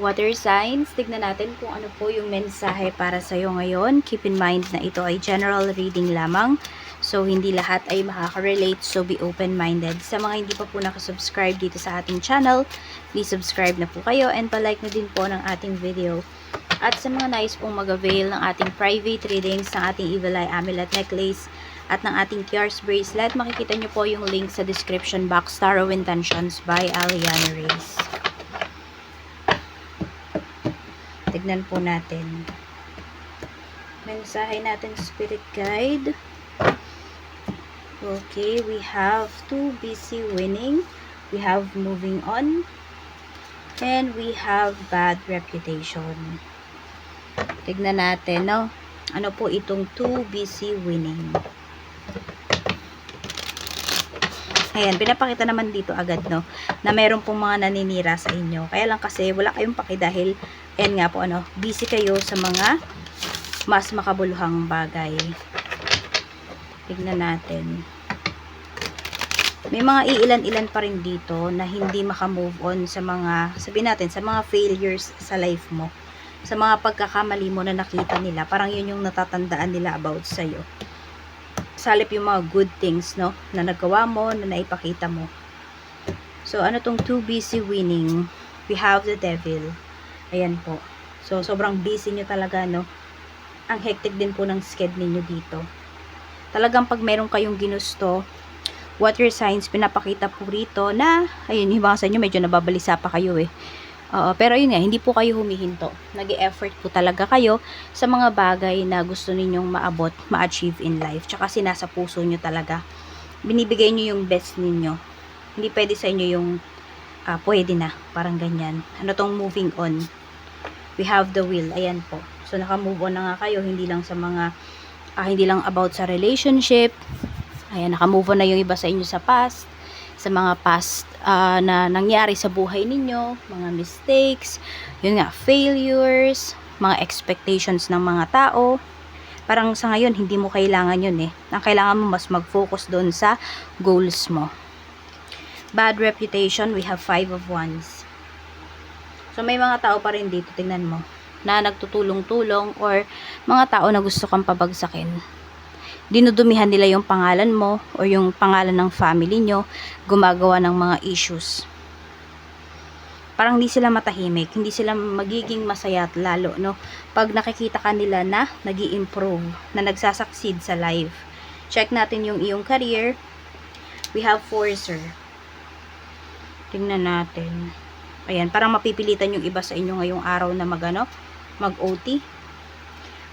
water signs. Tignan natin kung ano po yung mensahe para sa'yo ngayon. Keep in mind na ito ay general reading lamang. So, hindi lahat ay makaka-relate. So, be open-minded. Sa mga hindi pa po nakasubscribe dito sa ating channel, please subscribe na po kayo and palike na din po ng ating video. At sa mga nais pong mag-avail ng ating private readings ng ating Evil Eye Amulet Necklace at ng ating Kiars Bracelet, makikita nyo po yung link sa description box, Tarot Intentions by Aliana Reyes. Tignan po natin. Mensahe natin Spirit Guide. Okay, we have too busy winning. We have moving on. And we have bad reputation. Tignan natin, no? Ano po itong too busy winning? Ayan, pinapakita naman dito agad, no? Na meron pong mga naninira sa inyo. Kaya lang kasi wala kayong paki dahil, ayan nga po, ano, busy kayo sa mga mas makabuluhang bagay. Tignan natin. May mga iilan-ilan pa rin dito na hindi makamove on sa mga, sabihin natin, sa mga failures sa life mo. Sa mga pagkakamali mo na nakita nila. Parang yun yung natatandaan nila about sa'yo. Salip yung mga good things, no? Na nagawa mo, na naipakita mo. So, ano tong too busy winning? We have the devil. Ayan po. So, sobrang busy nyo talaga, no? Ang hectic din po ng sked ninyo dito. Talagang pag meron kayong ginusto, water signs, pinapakita po rito na, ayun, yung mga sa inyo, medyo nababalisa pa kayo eh. Oo, pero yun nga, hindi po kayo humihinto. nag effort po talaga kayo sa mga bagay na gusto ninyong maabot, ma-achieve in life. Tsaka sinasa puso nyo talaga. Binibigay nyo yung best ninyo. Hindi pwede sa inyo yung ah, pwede na, parang ganyan. Ano tong moving on? We have the will. Ayan po. So, naka-move on na nga kayo, hindi lang sa mga, ah, hindi lang about sa relationship. Ayan, naka-move on na yung iba sa inyo sa past sa mga past ah, na nangyari sa buhay ninyo, mga mistakes, yun nga, failures, mga expectations ng mga tao. Parang sa ngayon, hindi mo kailangan yun eh. Ang kailangan mo mas mag-focus doon sa goals mo. Bad reputation, we have five of wands. So, may mga tao pa rin dito, tingnan mo, na nagtutulong-tulong or mga tao na gusto kang pabagsakin dinudumihan nila yung pangalan mo o yung pangalan ng family nyo, gumagawa ng mga issues. Parang hindi sila matahimik, hindi sila magiging masaya at lalo, no? Pag nakikita ka nila na nag improve na nagsasucceed sa life. Check natin yung iyong career. We have Forcer. Tingnan natin. Ayan, parang mapipilitan yung iba sa inyo ngayong araw na magano, mag-OT.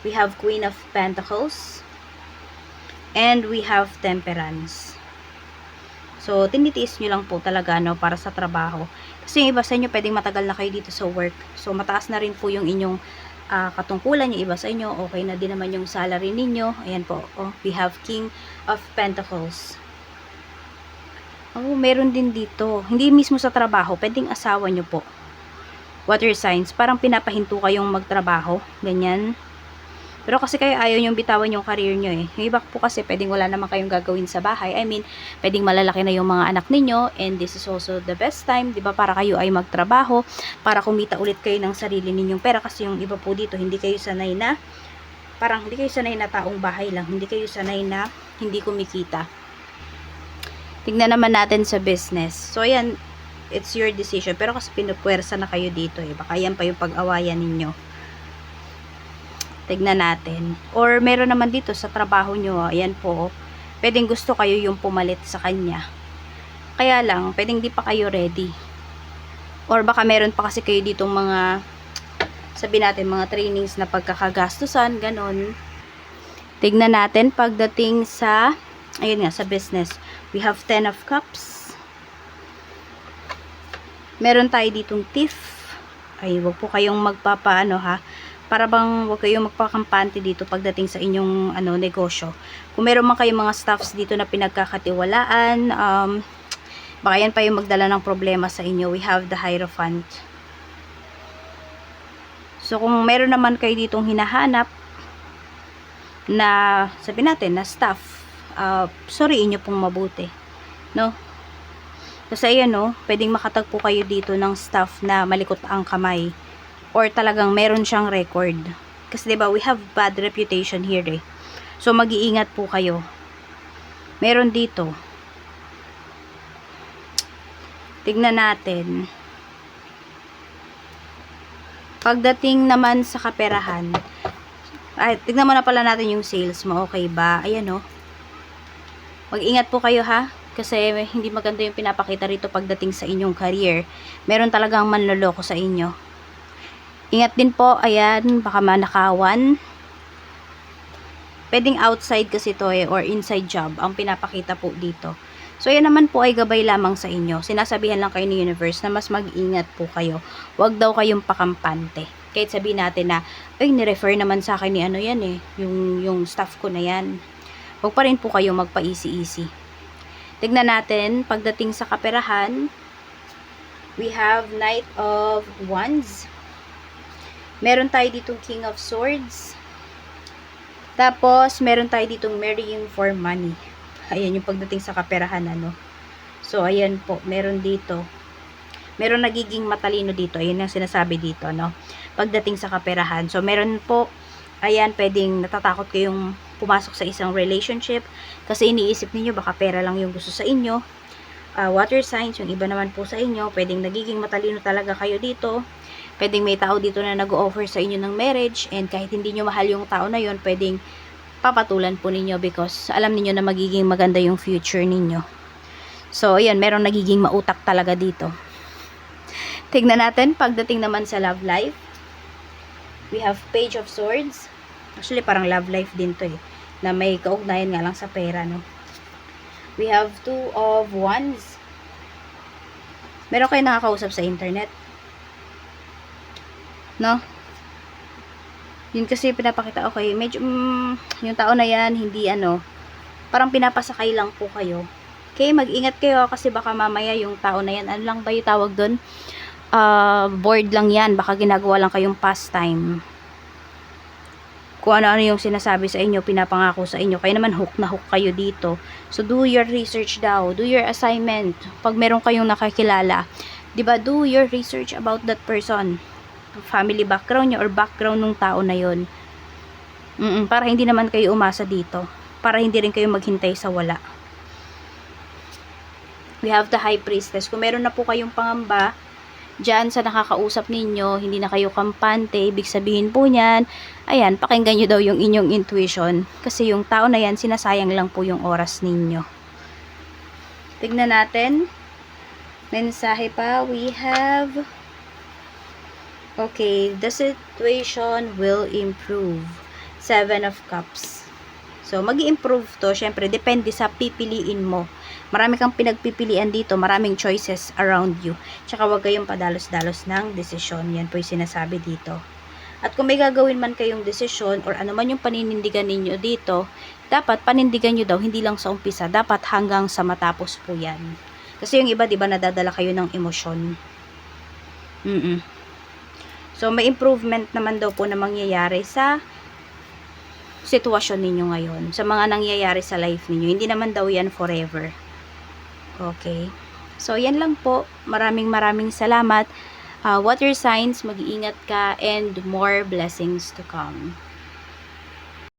We have Queen of Pentacles. And we have temperance. So, tinitiis nyo lang po talaga no, para sa trabaho. Kasi yung iba sa inyo, pwedeng matagal na kayo dito sa work. So, mataas na rin po yung inyong ah, katungkulan. Yung iba sa inyo, okay na din naman yung salary ninyo. Ayan po. Oh, we have King of Pentacles. Oh, meron din dito. Hindi mismo sa trabaho, pwedeng asawa nyo po. Water signs. Parang pinapahinto kayong magtrabaho. Ganyan. Pero kasi kayo ayaw yung bitawan yung career nyo eh. Yung iba po kasi pwedeng wala naman kayong gagawin sa bahay. I mean, pwedeng malalaki na yung mga anak ninyo and this is also the best time, 'di ba? Para kayo ay magtrabaho, para kumita ulit kayo ng sarili ninyong pera kasi yung iba po dito hindi kayo sanay na parang hindi kayo sanay na taong bahay lang, hindi kayo sanay na hindi kumikita. Tignan naman natin sa business. So ayan, it's your decision. Pero kasi pinupwersa na kayo dito eh. Baka yan pa yung pag-awayan ninyo. Tignan natin. Or meron naman dito sa trabaho nyo, ayan po, pwedeng gusto kayo yung pumalit sa kanya. Kaya lang, pwedeng di pa kayo ready. Or baka meron pa kasi kayo ditong mga, sabi natin, mga trainings na pagkakagastusan, ganon. Tignan natin pagdating sa, ayun nga, sa business. We have 10 of cups. Meron tayo ditong thief. Ay, wag po kayong magpapaano ha para bang huwag kayong magpakampante dito pagdating sa inyong ano negosyo. Kung meron man kayong mga staffs dito na pinagkakatiwalaan, um, baka yan pa yung magdala ng problema sa inyo. We have the Hierophant. So, kung meron naman kayo ditong hinahanap na, sabi natin, na staff, uh, sorry inyo pong mabuti. No? Kasi ayan no, pwedeng makatagpo kayo dito ng staff na malikot ang kamay or talagang meron siyang record. Kasi 'di ba, we have bad reputation here eh. So mag-iingat po kayo. Meron dito. Tignan natin. Pagdating naman sa kaperahan, ay, tignan mo na pala natin yung sales mo. Okay ba? Ayan oh. Mag-ingat po kayo ha. Kasi hindi maganda yung pinapakita rito pagdating sa inyong career. Meron talagang manloloko sa inyo. Ingat din po, ayan, baka manakawan. Pwedeng outside kasi to eh, or inside job, ang pinapakita po dito. So, yan naman po ay gabay lamang sa inyo. Sinasabihan lang kayo ni universe na mas mag-ingat po kayo. Huwag daw kayong pakampante. Kahit sabihin natin na, ay, nirefer naman sa akin ni ano yan eh, yung, yung staff ko na yan. Huwag pa rin po kayo magpa-easy-easy. Tignan natin, pagdating sa kaperahan, we have Knight of Wands. Meron tayo ditong King of Swords. Tapos, meron tayo ditong Marrying for Money. Ayan yung pagdating sa kaperahan, ano. So, ayan po, meron dito. Meron nagiging matalino dito. Ayan yung sinasabi dito, no. Pagdating sa kaperahan. So, meron po, ayan, pwedeng natatakot kayong pumasok sa isang relationship kasi iniisip niyo baka pera lang yung gusto sa inyo. Uh, water signs, yung iba naman po sa inyo, pwedeng nagiging matalino talaga kayo dito. Pwedeng may tao dito na nag-offer sa inyo ng marriage and kahit hindi nyo mahal yung tao na yon pwedeng papatulan po ninyo because alam niyo na magiging maganda yung future ninyo. So, ayan, merong nagiging mautak talaga dito. Tignan natin, pagdating naman sa love life, we have Page of Swords. Actually, parang love life din to eh. Na may kaugnayan nga lang sa pera, no? We have Two of Wands. Meron kayo nakakausap sa internet? No? Yun kasi pinapakita, okay, medyo, mm, yung tao na yan, hindi ano, parang pinapasakay lang po kayo. Okay, mag-ingat kayo kasi baka mamaya yung tao na yan, ano lang ba yung tawag doon? Uh, bored lang yan, baka ginagawa lang kayong pastime. Kung ano-ano yung sinasabi sa inyo, pinapangako sa inyo, kaya naman hook na hook kayo dito. So, do your research daw, do your assignment. Pag meron kayong nakakilala, 'di ba do your research about that person family background niya or background ng tao na yon. Mm para hindi naman kayo umasa dito. Para hindi rin kayo maghintay sa wala. We have the high priestess. Kung meron na po kayong pangamba, dyan sa nakakausap ninyo, hindi na kayo kampante, ibig sabihin po niyan, ayan, pakinggan nyo daw yung inyong intuition. Kasi yung tao na yan, sinasayang lang po yung oras ninyo. Tignan natin. Mensahe pa, we have Okay, the situation will improve. Seven of Cups. So, mag improve to. Siyempre, depende sa pipiliin mo. Marami kang pinagpipilian dito. Maraming choices around you. Tsaka, wag kayong padalos-dalos ng desisyon. Yan po yung sinasabi dito. At kung may gagawin man kayong desisyon or ano man yung paninindigan ninyo dito, dapat panindigan nyo daw, hindi lang sa umpisa. Dapat hanggang sa matapos po yan. Kasi yung iba, di ba, nadadala kayo ng emosyon. Mm-mm. So, may improvement naman daw po na mangyayari sa sitwasyon ninyo ngayon. Sa mga nangyayari sa life ninyo. Hindi naman daw yan forever. Okay. So, yan lang po. Maraming maraming salamat. Uh, water signs, mag-iingat ka and more blessings to come.